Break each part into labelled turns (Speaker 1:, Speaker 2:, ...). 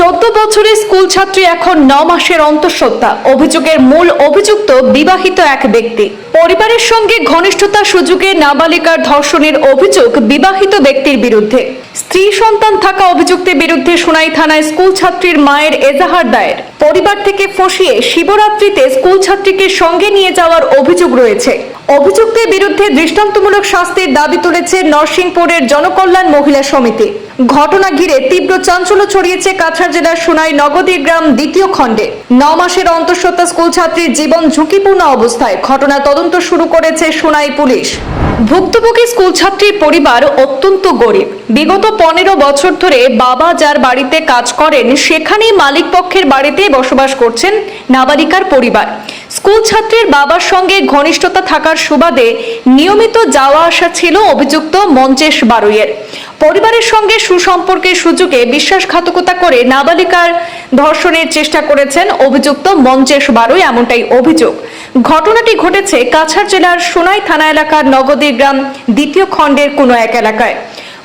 Speaker 1: চোদ্দ বছরের স্কুল ছাত্রী এখন ন মাসের অন্তঃসত্ত্বা। অভিযোগের মূল অভিযুক্ত বিবাহিত এক ব্যক্তি। পরিবারের সঙ্গে ঘনিষ্ঠতা সুযোগে নাবালিকার ধর্ষণের অভিযোগ বিবাহিত ব্যক্তির বিরুদ্ধে। স্ত্রী সন্তান থাকা অভিযুক্তের বিরুদ্ধে সোনাই থানায় স্কুল ছাত্রীর মায়ের এজাহার দায়ের। পরিবার থেকে ফসিয়ে শিবরাত্রিতে স্কুল ছাত্রীকে সঙ্গে নিয়ে যাওয়ার অভিযোগ রয়েছে। অভিযুক্তের বিরুদ্ধে দৃষ্টান্তমূলক শাস্তির দাবি তুলেছে নরসিংপুরের জনকল্যাণ মহিলা সমিতি। ঘটনা ঘিরে তীব্র চাঞ্চল্য ছড়িয়েছে কাছাড় জেলার সোনাই নগদী গ্রাম দ্বিতীয় খণ্ডে। ন মাসের অন্তঃসত্ত্বা স্কুল ছাত্রীর জীবন ঝুঁকিপূর্ণ অবস্থায় ঘটনা তদন্ত শুরু করেছে সোনাই পুলিশ। ভুক্তভোগী স্কুল ছাত্রীর পরিবার অত্যন্ত গরিব। বিগত পনেরো বছর ধরে বাবা যার বাড়িতে কাজ করেন, সেখানেই মালিক পক্ষের বাড়িতে বসবাস করছেন নাবালিকার পরিবার। স্কুল ছাত্রীর বাবার সঙ্গে ঘনিষ্ঠতা থাকার সুবাদে নিয়মিত যাওয়া আসা ছিল অভিযুক্ত মঞ্চেশ বারুইয়ের। পরিবারের সঙ্গে সুসম্পর্কের সুযোগে বিশ্বাসঘাতকতা করে নাবালিকার ধর্ষণের চেষ্টা করেছেন অভিযুক্ত মঞ্চেশ বারুই, এমনটাই অভিযোগ। ঘটনাটি ঘটেছে কাছাড় জেলার সোনাই থানা এলাকার নগদী গ্রাম দ্বিতীয় খণ্ডের কোনো এক এলাকায়।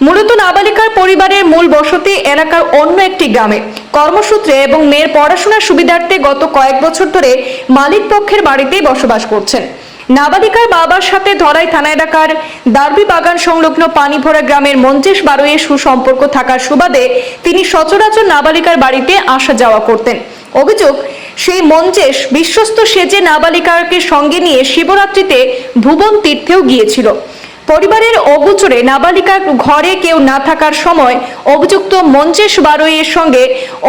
Speaker 1: মূলত নাবালিকার পরিবারের মূল বসতি এলাকার অন্য একটি গ্রামে। কর্মসূত্রে এবং মেয়ের পড়াশোনার সুবিধার্থে গত কয়েক বছর ধরে মালিক পক্ষের বাড়িতেই বসবাস করছেন। নাবালিকার বাবার সাথে ধরাই থানা এলাকার দারবি বাগান সংলগ্ন পানিভরা গ্রামের মঞ্চেশ বারোয়ের সুসম্পর্ক থাকার সুবাদে তিনি সচরাচর নাবালিকার বাড়িতে আসা যাওয়া করতেন। অভিযোগ, সেই মঞ্চেশ বিশ্বস্ত সেজে নাবালিকাকে সঙ্গে নিয়ে শিবরাত্রিতে ভুবন তীর্থেও গিয়েছিল। পরিবারের অগোচরে নাবালিকার ঘরে কেউ না থাকার সময় অভিযুক্ত মঞ্চেশ বারোইয়ের সঙ্গে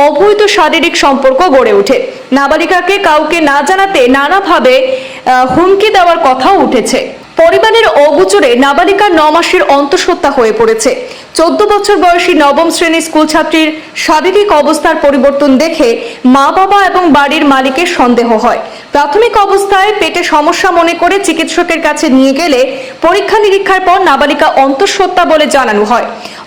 Speaker 1: অবৈধ শারীরিক সম্পর্ক গড়ে ওঠে। নাবালিকাকে কাউকে না জানাতে নানাভাবে হুমকি দেওয়ার কথাও উঠেছে। পরিবারের অগোচরে নাবালিকা ন মাসের অন্তঃসত্ত্বা হয়ে পড়েছে। চোদ্দ বছর বয়সী নবম শ্রেণির স্কুল ছাত্রীর শারীরিক অবস্থার পরিবর্তন দেখে মা বাবা এবং বাড়ির মালিকের সন্দেহ হয়। প্রাথমিক অবস্থায় পেটে সমস্যা মনে করে চিকিৎসকের কাছে নিয়ে গেলে পরীক্ষা নিরীক্ষার পর নাবালিকা অন্তঃসত্ত্বা বলে জানানো হয়।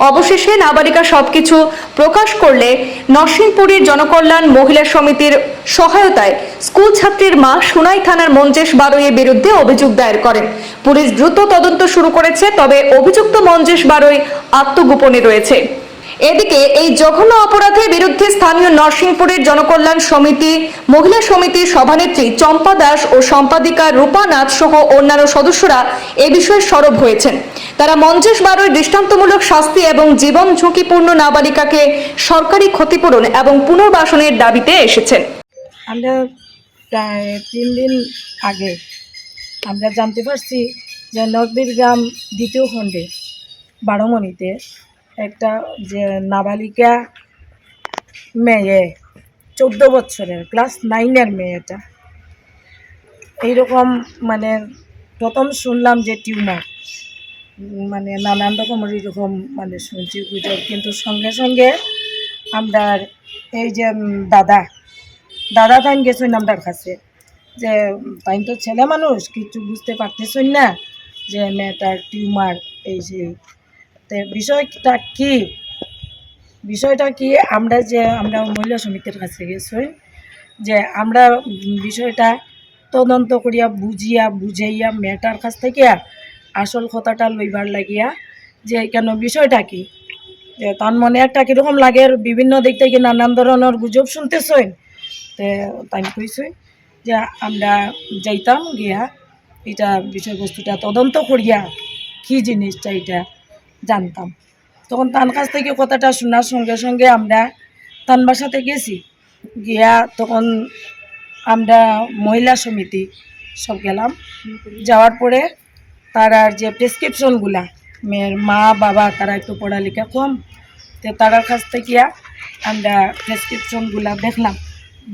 Speaker 1: অবশেষে নাবালিকা সবকিছু প্রকাশ করলে নরসিংপুরের জনকল্যাণ মহিলা সমিতির সহায়তায় স্কুল ছাত্রীর মা সুনাই থানার মঞ্জেশ বারোইয়ের বিরুদ্ধে অভিযোগ দায়ের করেন। পুলিশ দ্রুত তদন্ত শুরু করেছে, তবে অভিযুক্ত মঞ্জেশ বারোই আত্মগোপনে রয়েছে। এদিকে এই জঘন্য অপরাধের বিরুদ্ধে স্থানীয় নরসিংপুরের জনকল্যাণ সমিতি, মহিলা সমিতির সভানেত্রী চম্পা দাস ও সম্পাদিকা রূপা নাথ সহ অন্যান্য সদস্যরা এ বিষয়ে সরব হয়েছেন। তারা মঞ্চেশ বারোয় দৃষ্টান্তমূলক শাস্তি এবং জীবন ঝুঁকিপূর্ণ নাবালিকাকে সরকারি ক্ষতিপূরণ এবং পুনর্বাসনের দাবিতে এসেছেন।
Speaker 2: আমরা প্রায় তিন দিন আগে আমরা জানতে পারছি যে নদীর গ্রাম দ্বিতীয় খণ্ডে বারোমণিতে একটা যে নাবালিকা মেয়ে, চোদ্দ বছরের, ক্লাস নাইনের মেয়েটা এইরকম মানে প্রথম শুনলাম যে টিউমার। মানে নানান রকমের এরকম মানে শুনছি গুজব। কিন্তু সঙ্গে সঙ্গে আমরা এই যে দাদা দাদা তাইন গেছেন আমার কাছে। যে, তাইন তো ছেলে মানুষ, কিছু বুঝতে পারতেছেন না যে মেয়েটার টিউমার, এই যে তো বিষয়টা কি? বিষয়টা কি? আমরা যে, আমরা মহিলা সমিতির কাছে গেছি যে, আমরা বিষয়টা তদন্ত করিয়া বুঝিয়া, বুঝাইয়া মেয়েটার কাছ থেকে আসল কথাটা লইবার লাগিয়া যে, কেন বিষয়টা কি? যে, তার মনে একটা কীরকম লাগে, বিভিন্ন দিক থেকে নানান ধরনের গুজব শুনতেছেন তে, তাই কইছে যে, আমরা যাইতাম গিয়া, এটা বিষয়বস্তুটা তদন্ত করিয়া কি জিনিসটা এটা জানতাম। তখন তার কাছ থেকে কথাটা শোনার সঙ্গে সঙ্গে আমরা তান বাসাতে গেছি। গিয়া তখন আমরা মহিলা সমিতি সব গেলাম। যাওয়ার পরে তারার যে প্রেসক্রিপশনগুলা মেয়ের মা, বাবা, তারা একটু পড়ালেখা কম, তো তারার কাছ থেকে আমরা প্রেসক্রিপশনগুলা দেখলাম।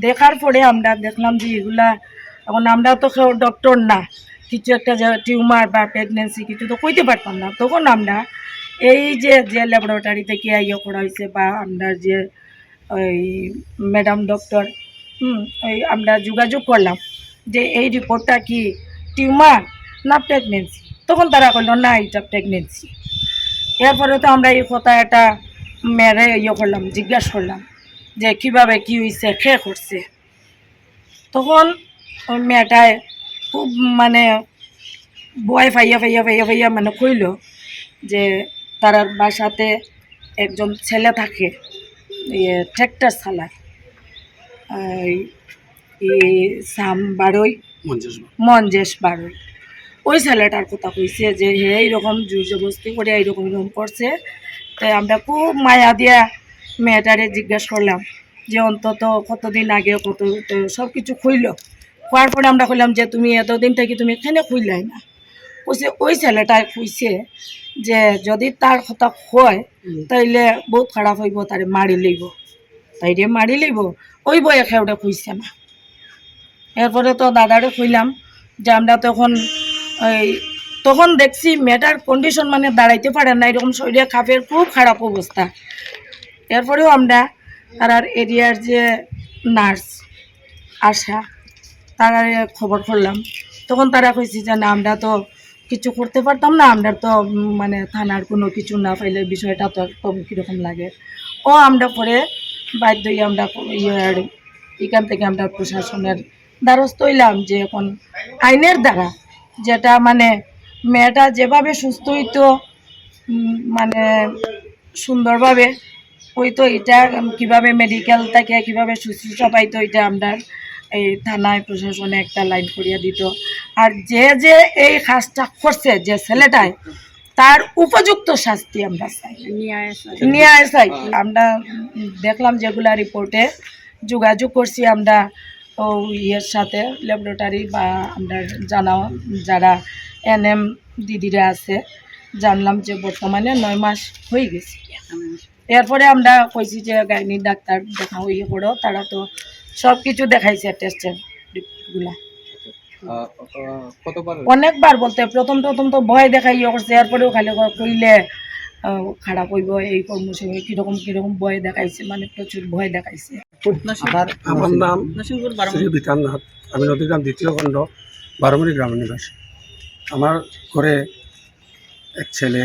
Speaker 2: দেখার পরে আমরা দেখলাম যে এগুলা, এখন আমরা তো ডক্টর না, কিছু একটা টিউমার বা প্রেগনেন্সি কিছু তো কইতে পারতাম না। তখন আমরা এই যে যে ল্যাবরেটরি থেকে ইয়ে করা হয়েছে বা আমরা যে ওই ম্যাডাম ডক্টর হুম, ওই আমরা যোগাযোগ করলাম যে এই রিপোর্টটা কি টিউমার না প্রেগনেন্সি তখন তারা করল না, এটা প্রেগনেন্সি এরপরে তো আমরা এই কথা একটা মেরে ইয়ে করলাম, জিজ্ঞাসা করলাম যে কীভাবে কি হয়েছে খে করছে? তখন ওই মেয়েটায় খুব মানে বয় ফাইয়া ফাইয়া ফাইয়া ফাইয়া মানে কইল যে তার বাসাতে একজন ছেলে থাকে ইয়ে ট্র্যাক্টর চালায়। এই সাম বারোই মঞ্জেশ বারোই। ওই ছেলেটার কথা কইছে যে হে এইরকম জবস্তি করে এইরকম এরকম করছে। তাই আমরা খুব মায়া দিয়া মেয়েটারে জিজ্ঞাসা করলাম যে অন্তত কতদিন আগে কত সব কিছু খুইল। খোয়ার পরে আমরা কইলাম যে তুমি এতদিন থেকে তুমি এখানে খুইলাই না। কইছে ওই ছেলেটাই কইছে যে যদি তার কথা হয় তাইলে বহুত খারাপ হইব তারে মারি লইব। তাইরে মারি লইব। ওই বয়ে ওটা কইছে না এরপরে তো দাদারে কইলাম যে আমরা তখন ওই তখন দেখছি মেয়েটার কন্ডিশন মানে দাঁড়াইতে পারে না এরকম শরীরে খাপের খুব খারাপ অবস্থা। এরপরেও আমরা তারার এরিয়ার যে নার্স আশা তারা খবর করলাম। তখন তারা কইছে যে না আমরা তো কিছু করতে পারতাম না, আমরা তো মানে থানার কোনো কিছু না পাইলে বিষয়টা তো একদম কীরকম লাগে। ও আমরা পরে বাধ্য আমরা ইয়ার এখান থেকে আমরা প্রশাসনের দ্বারস্থ হইলাম যে এখন আইনের দ্বারা যেটা মানে মেয়েটা যেভাবে সুস্থ হইতো মানে সুন্দরভাবে হইতো, এটা কীভাবে মেডিকেল থেকে কীভাবে শুশ্রূষা পাইতো, এটা আমরা এই থানায় প্রশাসনে একটা লাইন করিয়া দিত। আর যে যে এই কাজটা করছে যে ছেলেটায় তার উপযুক্ত শাস্তি আমরা চাই। নিয়ে আসাই আমরা দেখলাম যেগুলা রিপোর্টে যোগাযোগ করছি আমরা ও ইয়ের সাথে ল্যাবরেটরি বা আমরা জানা যারা এনএম দিদিরা আছে জানলাম যে বর্তমানে নয় মাস হয়ে গেছে। এরপরে আমরা কইছি যে গাইনি ডাক্তার দেখা হইয়ে পড়ো তারা তো সব কিছু দেখাইছে
Speaker 3: টেস্টেরগুলা।
Speaker 2: অনেকবার বলতে প্রথম প্রথম তো ভয় দেখাই ইয়ে করছে এরপরেও খালি কইলে খারাপ হইব এই কর্মসূচি কীরকম কীরকম ভয় দেখাইছে মানে প্রচুর ভয় দেখাইছে।
Speaker 3: আমার আমার নাম শ্রী বিতাননাথ আমি নদীগ্রাম দ্বিতীয় খণ্ড বারোমণি গ্রামের নিবাসী। আমার ঘরে এক ছেলে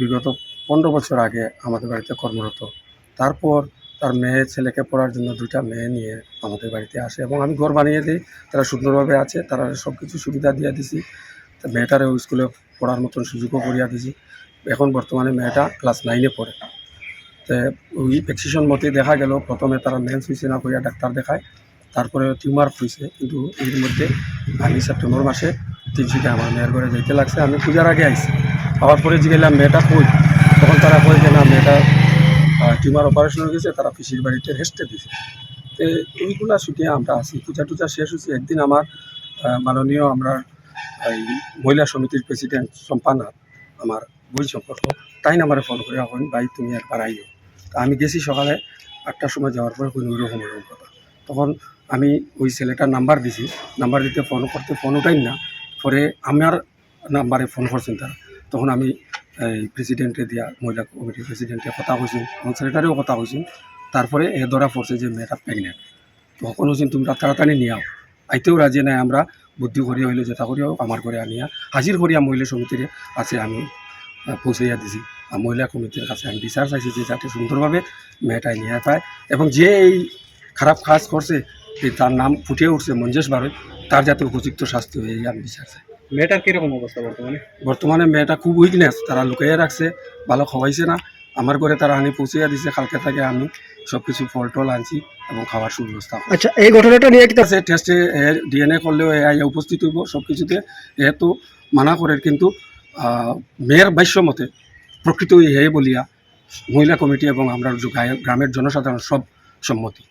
Speaker 3: বিগত পনেরো বছর আগে আমাদের বাড়িতে কর্মরত। তারপর তার মেয়ে ছেলেকে পড়ার জন্য দুইটা মেয়ে নিয়ে আমাদের বাড়িতে আসে এবং আমি ঘর বানিয়ে দিই। তারা সুন্দরভাবে আছে, তারা সব কিছু সুবিধা দিয়ে দিছি। মেয়েটারে স্কুলে পড়ার মতন সুযোগও করিয়া দিছি। এখন বর্তমানে মেয়েটা ক্লাস নাইনে পড়ে। তো ওই প্রেসক্রিপশন মতে দেখা গেল, প্রথমে তারা মেন্স হয়েছে না করিয়া ডাক্তার দেখায়, তারপরে টিউমার হয়েছে কিন্তু এর মধ্যে আমি সেপ্টেম্বর মাসে তিনশিকে আমার মেয়ের ঘরে যেতে লাগছে। আমি পূজার আগে আইছি। আবার পরে জিগেলাম মেয়েটা কই? তখন তারা কই যে, না টিউমার অপারেশন হয়ে গেছে তারা পিসির বাড়িতে রেস্টে দিছে তো এইগুলা ছুটিয়ে আমরা আছি, পূজা টুজা শেষ হয়েছে। একদিন আমার মাননীয় আমরা, এই মহিলা সমিতির প্রেসিডেন্ট সম্পানাথ আমার বই সম্পর্ক, তাই আমার ফোন করে এখন ভাই, তুমি একবার আইও তা আমি গেছি সকালে আটটার সময় যাওয়ার পরে কোনো ওইরকম ওইরকম কথা। তখন আমি ওই ছেলেটার নাম্বার দিছি, নাম্বার দিতে ফোন করতে ফোন উঠাই না, পরে আমার নাম্বারে ফোন করছেন তারা। তখন আমি এই প্রেসিডেন্টে দিয়া, মহিলা কমিটির প্রেসিডেন্টে কথা কইছেন এবং ছেলেটারেও কথা কইছেন তারপরে এ ধরা পড়ছে যে মেয়েটা প্রেগনেন্ট তখন হচ্ছেন তোমরা তাড়াতাড়ি নিয়ে আও আইতেও রাজি নাই, আমরা বুদ্ধি করিয়া হইলে যেটা করিয়াও আমার করে আনিয়া হাজির করিয়া মহিলা সমিতির আছে আমি পৌঁছাইয়া দিছি। মহিলা কমিটির কাছে আমি বিচার চাইছি যে যাতে সুন্দরভাবে মেয়েটা নিয়ে পায়, এবং যে এই খারাপ কাজ করছে তার নাম ফুটিয়ে উঠছে মঞ্জেশ বারোই তার যাতে উপযুক্ত শাস্তি হয়ে আমি বিচার চাই।
Speaker 4: মেয়েটার কীরকম অবস্থা বর্তমানে?
Speaker 3: বর্তমানে মেয়েটা খুব উইকনেস তারা লুকাইয়া রাখছে ভালো খাওয়াইছে না। আমার ঘরে তারা আনি পৌঁছাইয়া দিছে কালকে থেকে আমি সব কিছু ফল টল আনছি এবং খাওয়ার সুব্যবস্থা
Speaker 4: আচ্ছা এই ঘটনাটা নিয়ে কি
Speaker 3: আছে টেস্টে ডিএনএ করলেও এ আইয়া উপস্থিত হইব সব কিছুতে এ তো মানা করে কিন্তু মেয়ের বাস্য মতে প্রকৃত হে বলিয়া মহিলা কমিটি এবং আমরা গ্রামের জনসাধারণ সব সম্মতি।